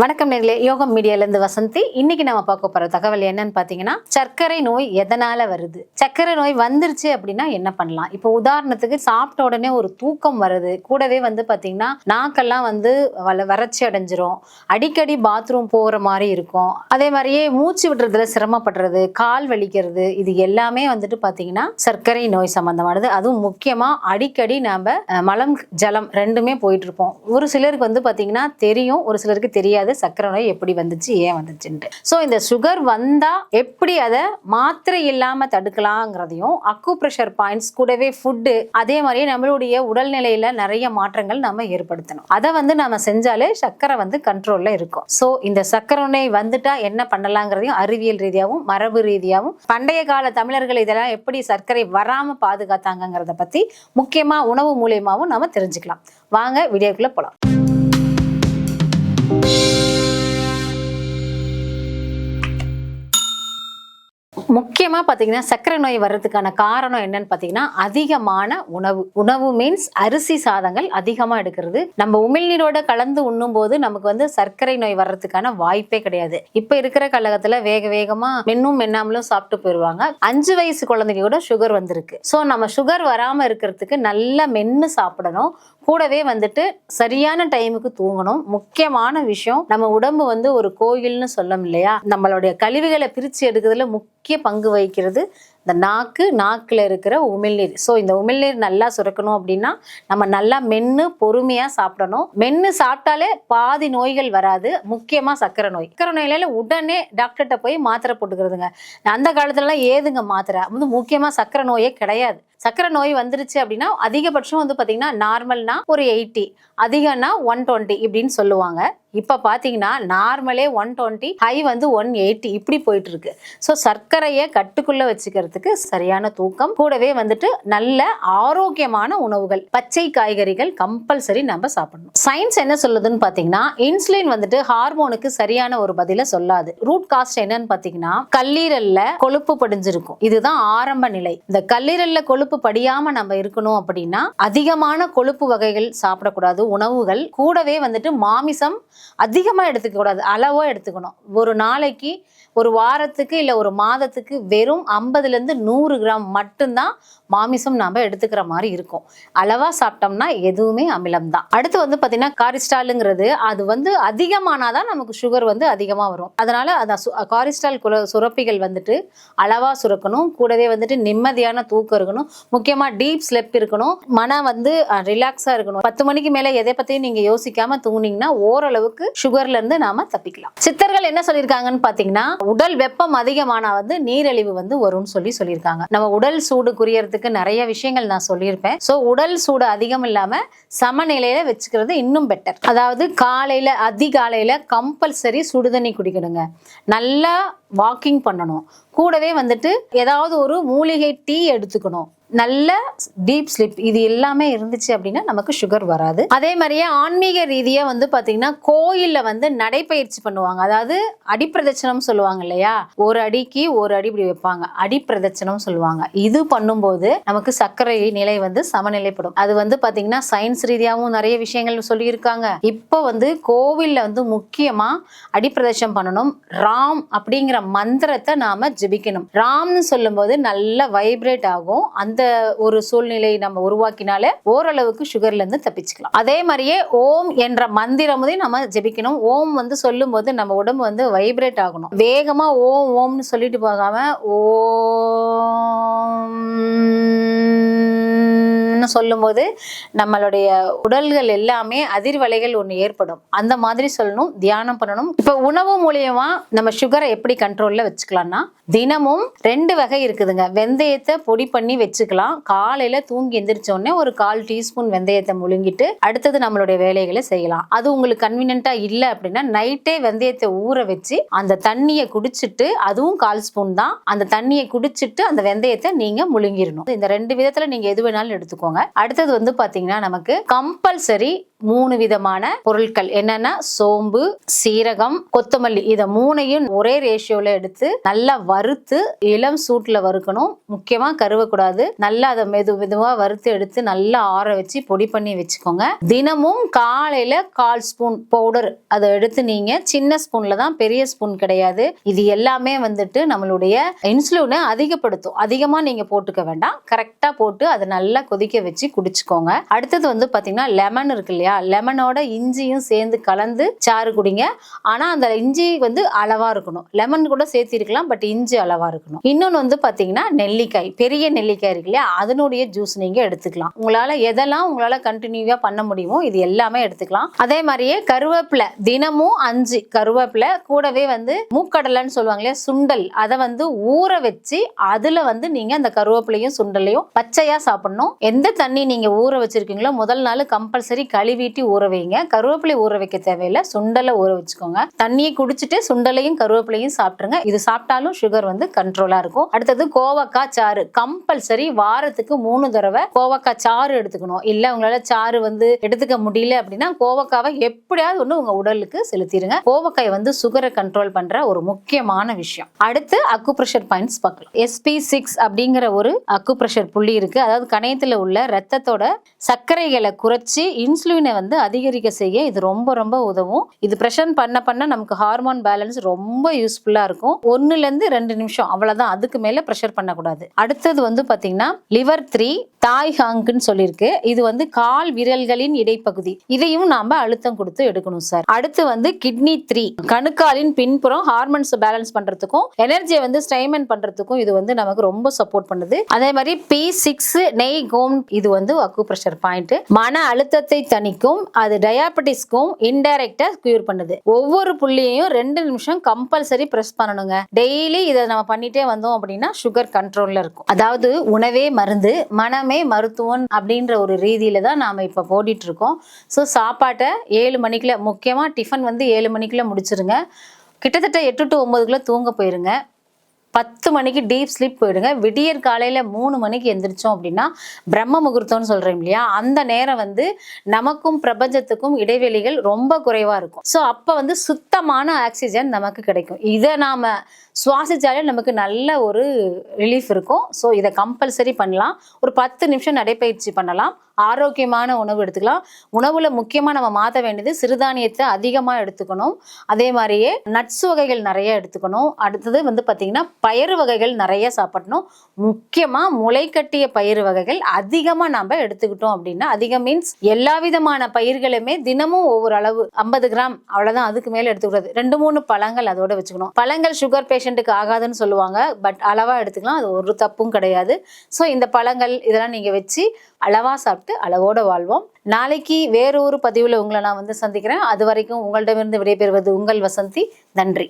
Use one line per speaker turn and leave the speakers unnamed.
வணக்கம் நேர்களே. யோகம் மீடியாலேருந்து வசந்தி. இன்னைக்கு நம்ம பார்க்க போகிற தகவல் என்னன்னு பார்த்தீங்கன்னா சர்க்கரை நோய் எதனால வருது? சர்க்கரை நோய் வந்துருச்சு அப்படின்னா என்ன பண்ணலாம்? இப்போ உதாரணத்துக்கு சாப்பிட்ட உடனே ஒரு தூக்கம் வருது. கூடவே வந்து பார்த்தீங்கன்னா நாக்கெல்லாம் வந்து வள வறட்சி அடைஞ்சிரும். அடிக்கடி பாத்ரூம் போகிற மாதிரி இருக்கும். அதே மாதிரியே மூச்சு விடுறதுல சிரமப்படுறது கால் வலிக்கிறது இது எல்லாமே வந்துட்டு பார்த்தீங்கன்னா சர்க்கரை நோய் சம்பந்தமானது. அதுவும் முக்கியமாக அடிக்கடி நாம் மலம் ஜலம் ரெண்டுமே போயிட்டு இருப்போம். ஒரு சிலருக்கு வந்து பார்த்தீங்கன்னா தெரியும் ஒரு சிலருக்கு தெரியாது. சர்க்கரை நோய் எப்படி வந்துச்சு ஏன் வந்துச்சுன்ட்டு. ஸோ இந்த சுகர் வந்தால் எப்படி அதை மாத்திரை இல்லாமல் தடுக்கலாங்கிறதையும் அக்கு ப்ரெஷர் பாயிண்ட்ஸ் கூடவே ஃபுட்டு அதே மாதிரியே நம்மளுடைய உடல்நிலையில் நிறைய மாற்றங்கள் நம்ம ஏற்படுத்தணும். அதை வந்து நம்ம செஞ்சாலே சர்க்கரை வந்து கண்ட்ரோலில் இருக்கும். ஸோ இந்த சர்க்கரை நோய் வந்துட்டா என்ன பண்ணலாங்கிறதையும் அறிவியல் ரீதியாகவும் மரபு ரீதியாகவும் பண்டைய கால தமிழர்கள் இதெல்லாம் எப்படி சர்க்கரை வராமல் பாதுகாத்தாங்கங்கிறத பற்றி முக்கியமாக உணவு மூலியமாகவும் நம்ம தெரிஞ்சுக்கலாம். வாங்க வீடியோக்குள்ளே போகலாம் முக்கியமாக பார்த்தீங்கன்னா சர்க்கரை நோய் வர்றதுக்கான காரணம் என்னன்னு பார்த்தீங்கன்னா அதிகமான உணவு. உணவு மீன்ஸ் அரிசி சாதங்கள் அதிகமாக எடுக்கிறது. நம்ம உமிழ்நீரோட கலந்து உண்ணும் போது நமக்கு வந்து சர்க்கரை நோய் வர்றதுக்கான வாய்ப்பே கிடையாது. இப்போ இருக்கிற கழகத்தில் வேக வேகமாக மென்னும் மென்னாமலும் சாப்பிட்டு போயிடுவாங்க அஞ்சு வயசு குழந்தைங்க கூட சுகர் வந்திருக்கு. ஸோ நம்ம சுகர் வராமல் இருக்கிறதுக்கு நல்லா மென்று சாப்பிடணும். கூடவே வந்துட்டு சரியான டைமுக்கு தூங்கணும். முக்கியமான விஷயம் நம்ம உடம்பு வந்து ஒரு கோயில்னு சொல்லும் இல்லையா நம்மளுடைய கழிவுகளை பிரித்து எடுக்கிறதுல முக்கிய பங்கு வகிக்கிறது இந்த நாக்கு நாக்கில் இருக்கிற உமிழ்நீர். ஸோ இந்த உமிழ்நீர் நல்லா சுரக்கணும் அப்படின்னா நம்ம நல்லா மென்று பொறுமையாக சாப்பிடணும். மென்று சாப்பிட்டாலே பாதி நோய்கள் வராது. முக்கியமாக சக்கரை நோய். சக்கரை நோயில உடனே டாக்டர்கிட்ட போய் மாத்திரை போட்டுக்கிறதுங்க. அந்த காலத்துலலாம் ஏதுங்க மாத்திரை? வந்து முக்கியமாக சக்கரை நோயே கிடையாது. சக்கரை நோய் வந்துருச்சு அப்படின்னா அதிகபட்சம் வந்து பார்த்திங்கன்னா நார்மல்னா ஒரு எயிட்டி. அதிகம்னா ஒன் டுவெண்ட்டி இப்படின்னு சொல்லுவாங்க. இப்போ பார்த்தீங்கன்னா நார்மலே ஒன் டுவெண்ட்டி ஹை வந்து ஒன் எயிட்டி இப்படி போயிட்டு இருக்கு ஸோ சர்க்கரையை கட்டுக்குள்ளே வச்சுக்கிறதுக்கு சரியான தூக்கம். கூடவே வந்துட்டு நல்ல ஆரோக்கியமான உணவுகள் பச்சை காய்கறிகள் கம்பல்சரி நம்ம சாப்பிடணும். சயின்ஸ் என்ன சொல்லுதுன்னு பார்த்தீங்கன்னா இன்சுலின் வந்துட்டு ஹார்மோனுக்கு சரியான ஒரு பதிலை சொல்லாது. ரூட் காஸ்ட் என்னன்னு பார்த்தீங்கன்னா கல்லீரல்ல கொழுப்பு படிஞ்சிருக்கும். இதுதான் ஆரம்ப நிலை. இந்த கல்லீரல்ல கொழுப்பு படியாம நம்ம இருக்கணும் அப்படின்னா அதிகமான கொழுப்பு வகைகள் சாப்பிடக்கூடாது. உணவுகள் கூடவே வந்துட்டு மாமிசம் அதிகமா எடுத்துக்கக்கூடாது அளவாக அளவா எடுத்துக்கணும். ஒரு நாளைக்கு ஒரு வாரத்துக்கு இல்ல ஒரு மாதத்துக்கு வெறும் ஐம்பதுல இருந்து நூறு கிராம் மட்டும்தான் மாமிசம் நாம எடுத்துக்கிற மாதிரி இருக்கும். அளவா சாப்பிட்டோம்னா எதுவுமே அமிலம் தான். அடுத்து வந்து பாத்தீங்கன்னா காரிஸ்டாலுங்கிறது அது வந்து அதிகமானாதான் நமக்கு சுகர் வந்து அதிகமா வரும். அதனால அந்த சு- காரிஸ்டால் குல சுரப்பிகள் வந்துட்டு அளவா சுரக்கணும். கூடவே வந்துட்டு நிம்மதியான தூக்கம் இருக்கணும். முக்கியமா டீப் ஸ்லெப் இருக்கணும். மனம் வந்து ரிலாக்ஸா இருக்கணும். பத்து மணிக்கு மேலே எதை பற்றியும் நீங்க யோசிக்காம தூங்குனீங்கன்னா ஓரளவுக்கு சுகர்ல இருந்து நாம தப்பிக்கலாம். சித்தர்கள் என்ன சொல்லியிருக்காங்கன்னு பாத்தீங்கன்னா உடல் வெப்பம் அதிகமானா வந்து நீரிழிவு வந்து வரும்னு சொல்லி சொல்லியிருக்காங்க. நம்ம உடல் சூடு குறையறதுக்கு நிறைய விஷயங்கள் நான் சொல்லியிருப்பேன். ஸோ உடல் சூடு அதிகம் இல்லாம சமநிலையில வச்சுக்கிறது இன்னும் பெட்டர் அதாவது காலையில அதிகாலையில கம்பல்சரி சுடுதண்ணி குடிக்கணுங்க. நல்லா வாக்கிங் பண்ணணும். கூடவே வந்துட்டு ஏதாவது ஒரு மூலிகை டீ எடுத்துக்கணும். நல்ல டீப் ஸ்லிப் இது எல்லாமே இருந்துச்சு அப்படின்னா நமக்கு சுகர் வராது. அதே மாதிரியே ஆன்மீக ரீதியாக வந்து பார்த்தீங்கன்னா கோயிலில் வந்து நடைப்பயிற்சி பண்ணுவாங்க. அதாவது அடிப்பிரதட்சணம் சொல்லுவாங்க இல்லையா? ஒரு அடிக்கு ஒரு அடி இப்படி வைப்பாங்க. அடிப்பிரதட்சணம் சொல்லுவாங்க. இது பண்ணும்போது நமக்கு சர்க்கரை நிலை வந்து சமநிலைப்படும். அது வந்து பார்த்தீங்கன்னா சயின்ஸ் ரீதியாகவும் நிறைய விஷயங்கள் சொல்லியிருக்காங்க. இப்போ வந்து கோவிலில் வந்து முக்கியமாக அடிப்பிரதட்சம் பண்ணணும். ராம் அப்படிங்கிற மந்திரத்தை நாம ஜெபிக்கணும். ராம்னு சொல்லும்போது நல்ல வைப்ரேட் ஆகும். அந்த ஒரு சூழ்நிலை நம்ம உருவாக்கினாலே ஓரளவுக்கு சுகர்ல இருந்து தப்பிச்சுக்கலாம். அதே மாதிரியே ஓம் என்ற மந்திரமுதையும் நம்ம ஜெபிக்கணும். ஓம் வந்து சொல்லும்போது நம்ம உடம்பு வந்து வைப்ரேட் ஆகணும். வேகமா ஓம் ஓம்னு சொல்லிட்டு போகாம ஓம் சொல்லும்போது நம்மளுடைய உடல்கள் எல்லாமே அதிர்வலைகள் ஒன்று ஏற்படும். அந்த மாதிரி சொல்லணும் தியானம் பண்ணணும். இப்போ உணவு மூலியமா நம்ம சுகரை எப்படி கண்ட்ரோல்ல வச்சுக்கலாம்னா தினமும் ரெண்டு வகை இருக்குதுங்க. வெந்தயத்தை பொடி பண்ணி வச்சுக்கலாம். காலையில தூங்கி எந்திரிச்சோடனே ஒரு கால் டீஸ்பூன் வெந்தயத்தை முழுங்கிட்டு அடுத்தது நம்மளுடைய வேலைகளை செய்யலாம். அது உங்களுக்கு கன்வீனியன்ட்டா இல்லை அப்படின்னா நைட்டே வெந்தயத்தை ஊற வச்சு அந்த தண்ணியை குடிச்சிட்டு அதுவும் கால் ஸ்பூன் தான். அந்த தண்ணியை குடிச்சிட்டு அந்த வெந்தயத்தை நீங்க முழுங்கிடணும். இந்த ரெண்டு விதத்துல நீங்க எது வேணாலும் எடுத்துக்கோங்க. அடுத்தது வந்து பாத்தீங்கன்னா நமக்கு கம்பல்சரி மூணு விதமான பொருட்கள். என்னன்னா சோம்பு சீரகம் கொத்தமல்லி. இதை மூணையும் ஒரே ரேஷியோல எடுத்து நல்லா வறுத்து இளம் சூட்டில் வறுக்கணும். முக்கியமா கருவக்கூடாது. நல்லா அதை மெது மெதுவா வறுத்து எடுத்து நல்லா ஆற வச்சு பொடி பண்ணி வச்சுக்கோங்க. தினமும் காலையில கால் ஸ்பூன் பவுடர் அதை எடுத்து நீங்க சின்ன ஸ்பூன்ல தான் பெரிய ஸ்பூன் கிடையாது. இது எல்லாமே வந்துட்டு நம்மளுடைய இன்சுலினை அதிகப்படுத்தும். அதிகமா நீங்க போட்டுக்க வேண்டாம். கரெக்டா போட்டு அதை நல்லா கொதிக்க வச்சு குடிச்சுக்கோங்க. அடுத்தது வந்து பாத்தீங்கன்னா லெமன் இருக்கு இல்லையா? லெமனோட இஞ்சியும் சேர்ந்து கலந்து சாறு குடிங்க. ஆனா அந்த இஞ்சி வந்து அளவா இருக்கணும். லெமன் கூட சேர்த்து இருக்கலாம் பட் இஞ்சி அளவா இருக்கணும். இன்னொன்னு வந்து பாத்தீங்கன்னா நெல்லிக்காய். பெரிய நெல்லிக்காய் இருக்கு இல்லையா? அதனுடைய ஜூஸ் நீங்க எடுத்துக்கலாம். உங்களால எதெல்லாம் உங்களால கண்டினியூவா பண்ண முடியுமோ இது எல்லாமே எடுத்துக்கலாம். அதே மாதிரியே கருவேப்பிலை. தினமும் அஞ்சு கருவேப்பிலை. கூடவே வந்து மூக்கடலைன்னு சொல்லுவாங்க இல்லையா? சுண்டல். அதை வந்து ஊற வச்சு அதுல வந்து நீங்க அந்த கருவேப்பிலையும் சுண்டலையும் பச்சையா சாப்பிடணும். எந்த தண்ணி நீங்க ஊற வச்சிருக்கீங்களோ முதல் நாள் கம்பல்சரி கழுவிட்டு ஊற வைங்க. கருவேப்பிலை ஊற வைக்க தேவையில்லை. சுண்டலை ஊற வச்சுக்கோங்க. தண்ணியை குடிச்சிட்டு சுண்டலையும் கருவேப்பிலையும் சாப்பிட்டுருங்க. இது சாப்பிட்டாலும் சுகர் வந்து கண்ட்ரோலா இருக்கும். அடுத்தது கோவக்காய் சாறு. கம்பல்சரி வாரத்துக்கு மூணு தடவை கோவக்காய் சாறு எடுத்துக்கணும். இல்லை உங்களால் சாறு வந்து எடுத்துக்க முடியல அப்படின்னா கோவக்காவை எப்படியாவது ஒன்று உங்க உடலுக்கு செலுத்திடுங்க கோவக்காய் வந்து சுகரை கண்ட்ரோல் பண்ற ஒரு முக்கியமான விஷயம். அடுத்து அக்குப்ரெஷர் பாயிண்ட்ஸ் பார்க்கலாம். எஸ்பி சிக்ஸ் அப்படிங்கிற ஒரு அக்குப்ரெஷர் புள்ளி இருக்கு. அதாவது கணையத்தில் உள்ள ரத்தத்தோட சர்க்கரைகளை குறைச்சி இன்சுலின் வந்து அதிகரிக்க செய்ய இது ரொம்ப ரொம்ப உதவும். இது பிரஷர் பண்ண பண்ண நமக்கு ஹார்மோன் பேலன்ஸ் ரொம்ப யூஸ்ஃபுல்லாக இருக்கும். ஒன்றுலேருந்து ரெண்டு நிமிஷம் அவ்வளோதான் அதுக்கு மேலே ப்ரெஷர் பண்ணக்கூடாது. அடுத்தது வந்து பார்த்தீங்கன்னா லிவர் த்ரீ தாய் ஹாங்குன்னு சொல்லியிருக்கு. இது வந்து கால் விரல்களின் இடைப்பகுதி. இதையும் நாம் அழுத்தம் கொடுத்து எடுக்கணும் சார் அடுத்து வந்து கிட்னி த்ரீ கணுக்காலின் பின்புறம் ஹார்மோன்ஸ் பேலன்ஸ் பண்றதுக்கும் எனர்ஜியை வந்து ஸ்டைமன் பண்ணுறதுக்கும் இது வந்து நமக்கு ரொம்ப சப்போர்ட் பண்ணுது. அதே மாதிரி பி சிக்ஸ் நெய் கோம் இது வந்து அக்கு ப்ரெஷர் பாயிண்ட் மன அழுத்தத்தை பிரச்சனைக்கும் அது டயாபெட்டிஸ்க்கும் இன்டைரக்டா கியூர் பண்ணுது. ஒவ்வொரு புள்ளியையும் ரெண்டு நிமிஷம் கம்பல்சரி பிரஸ் பண்ணணுங்க. டெய்லி இதை நம்ம பண்ணிட்டே வந்தோம் அப்படின்னா சுகர் கண்ட்ரோல்ல இருக்கும். அதாவது உணவே மருந்து மனமே மருத்துவம் அப்படின்ற ஒரு ரீதியில தான் நாம இப்ப போடிட்டு இருக்கோம் ஸோ சாப்பாட்டை ஏழு மணிக்குள்ள முக்கியமா டிஃபன் வந்து ஏழு மணிக்குள்ள முடிச்சிருங்க. கிட்டத்தட்ட எட்டு டு ஒன்பதுக்குள்ள தூங்க போயிருங்க. பத்து மணிக்கு டீப் ஸ்லீப் போயிடுங்க. விடியற் காலையில் மூணு மணிக்கு எந்திரிச்சோம் அப்படின்னா பிரம்ம முகூர்த்தம்னு சொல்றோம் இல்லையா? அந்த நேரம் வந்து நமக்கும் பிரபஞ்சத்துக்கும் இடைவெளிகள் ரொம்ப குறைவாக இருக்கும். ஸோ அப்போ வந்து சுத்தமான ஆக்சிஜன் நமக்கு கிடைக்கும். இதை நாம் சுவாசிச்சாலே நமக்கு நல்ல ஒரு ரிலீஃப் இருக்கும். ஸோ இதை கம்பல்சரி பண்ணலாம். ஒரு பத்து நிமிஷம் நடைப்பயிற்சி பண்ணலாம். ஆரோக்கியமான உணவு எடுத்துக்கலாம். உணவுல முக்கியமாக நம்ம மாற்ற வேண்டியது சிறுதானியத்தை அதிகமாக எடுத்துக்கணும். அதே மாதிரியே நட்ஸ் வகைகள் நிறைய எடுத்துக்கணும். அடுத்தது வந்து பார்த்திங்கன்னா பயறு வகைகள் நிறைய சாப்பிடணும். முக்கியமாக முளைக்கட்டிய பயிறு வகைகள் அதிகமாக நம்ம எடுத்துக்கிட்டோம் அப்படின்னா அதிகம் மீன்ஸ் எல்லா விதமான பயிர்களுமே தினமும் ஒவ்வொரு அளவு ஐம்பது கிராம் அவ்வளோதான் அதுக்கு மேலே எடுத்துக்கூடாது ரெண்டு மூணு பழங்கள் அதோட வச்சுக்கணும். பழங்கள் சுகர் பேஷண்ட்டுக்கு ஆகாதுன்னு சொல்லுவாங்க பட் அளவாக எடுத்துக்கலாம். அது ஒரு தப்பும் கிடையாது. ஸோ இந்த பழங்கள் இதெல்லாம் நீங்கள் வச்சு அளவாக சாப்பிட்டு அளவோட வாழ்வோம். நாளைக்கு வேறொரு பதிவில் உங்களை நான் வந்து சந்திக்கிறேன். அது வரைக்கும் உங்களிடமிருந்து விடைபெறுவது உங்கள் வசந்தி. நன்றி.